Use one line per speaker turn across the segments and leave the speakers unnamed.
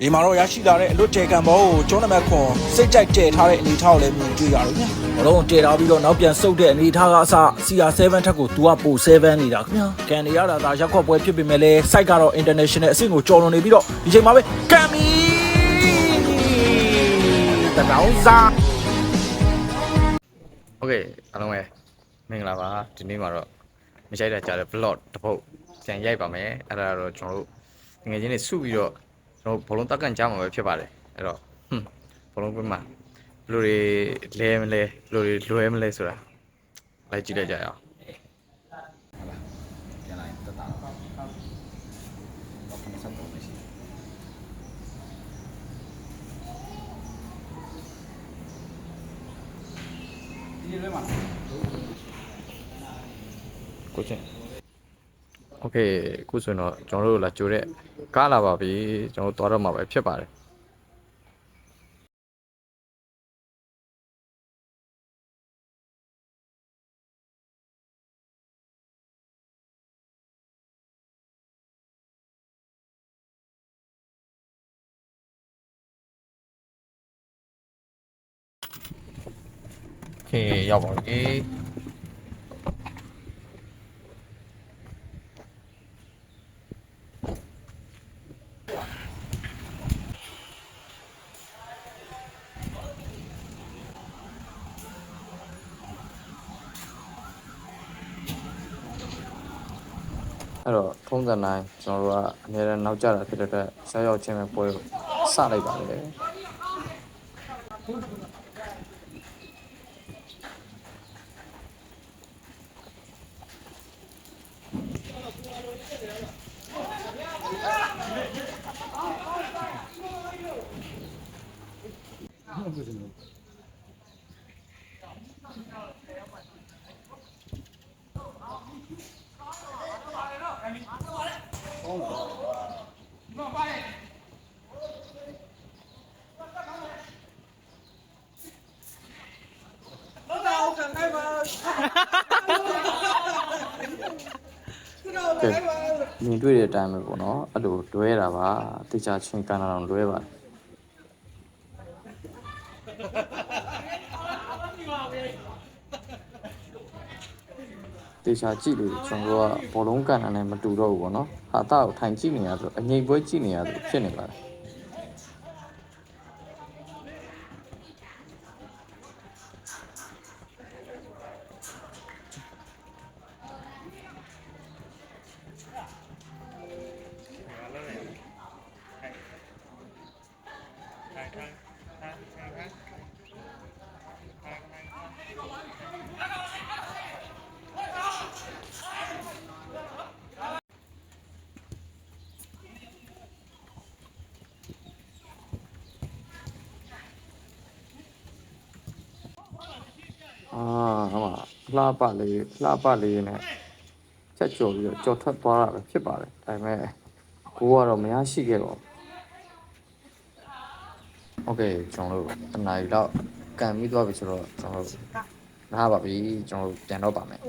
ဒီမှာတော့ရရှိလာတဲ့အလွတ်တေကန်ဘောကိုကျောင်းနံပါတ်ခွန်စိတ်ကြိုက်တည်ထားတဲ့အနေအထားကိုလည်းမြင်တွေ့ရတယ်ခင်ဗျာဘလုံးတည်ထားပြီးတော့နောက်ပြန်ဆုတ်တဲ့အနေအထားကအစ CR7 ထက်ကိုသူကပို7နေတာခင်ဗျာကန်နေရတာဒါရက်ခွက်ပွဲဖြစ်ပေမဲ့လည်း site ကတော့ international အဆင့်ကိုကျော်လွန်နေပြီးတော့ဒီချိန်မှာပဲကန်မီတနောင်းစား
โอเคအားလုံးပဲမင်္ဂလာပါဒီနေ့မှာတော့မချိုက်တာကြားတဲ့ vlog တစ်ပုတ်ပြန်ရိုက်ပါမယ်အဲ့ဒါတော့ကျွန်တော်တို့ငွေချင်းတွေစုပြီးတော့ ကျွန်တော်တို့ဘောလုံးတက်ကန်ကြားမှာပဲဖြစ်ပါတယ်အဲ့တော့ဟွန်းဘောလုံးကွင်းမှာဘယ်လိုတွေလဲမလဲဘယ်လိုတွေလွဲမလဲဆိုတာလိုက်ကြည့်လိုက်ကြရအောင်
ပြန်လာရင်တက်တာတော့တော့ခဏဆက်တော့မရှိ
ကိုချင်း โอเคခုဆိုရင်တော့ကျွန်တော်တို့လာကြိုတဲ့ကားလာပါပြီကျွန်တော်တို့သွားတော့မှာပဲဖြစ်ပါတယ် โอเคရောက်ပါပြီ အဲ့တော့ထုံးစံတိုင်းကျွန်တော်တို့ကအများနဲ့နောက်ကျတာဖြစ်တဲ့အတွက်ဆက်ရောက်ချင်းပဲပွဲကိုစလိုက်ပါတယ် မြင်တွေ့တဲ့အတိုင်းပဲပေါ့နော်အဲ့လိုလွဲတာပါတေချာချင်းကန်တာတော့လွဲပါတယ်တေချာကြည့်လို့ကျွန်တော်တို့ကဘောလုံးကန်တာနဲ့မတူတော့ဘူးပေါ့နော်ဟာတာကိုထိုင်ကြည့်နေရဆိုအငိမ့်ပွဲကြည့်နေရဆိုဖြစ်နေပါတယ် အာဟောမှာလှပလေးလှပလေးနဲ့ချက်ကြော်ပြီးတော့ကြော်ထွက်သွားတာပဲဖြစ်ပါတယ်ဒါပေမဲ့ကိုကတော့မရရှိခဲ့ပါဘူးโอเคကျွန်တော်တို့တနားရီတော့ကန်ပြီးသွားပြီဆိုတော့ကျွန်တော်တို့နားပါပြီကျွန်တော်တို့ပြန်တော့ပါမယ်
အ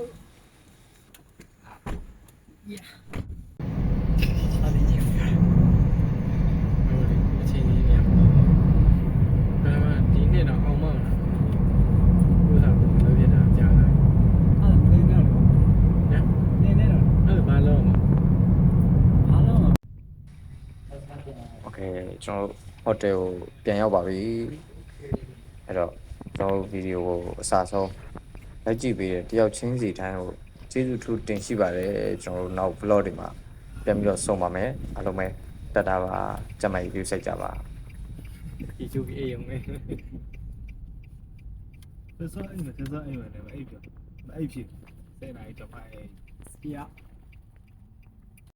ကျွန်တော်ဟိုတယ်ကိုပြန်ရောက်ပါပြီအဲ့တော့ကျွန်တော်ဗီဒီယိုကိုအစားဆုံးလိုက်ကြည့်ပေးတဲ့တယောက်ချင်းစီတိုင်းကိုကျေးဇူးထူးတင်ရှိပါတယ်ကျွန်တော်တို့နောက် vlog တွေမှာပြန်ပြီးတော့送ပါမယ်အားလုံးပဲတက်တာပါကြမ်းမိုက် view စိတ်ကြပါ
ဒီကျူအေးရုံနဲ့
သစ္စာအိမ်နဲ့သစ္စာအိမ်နဲ့လည်းအိပ်ပြအိပ်ဖြစ်တဲ့နိုင်တော့ဖိုင်စပီယာ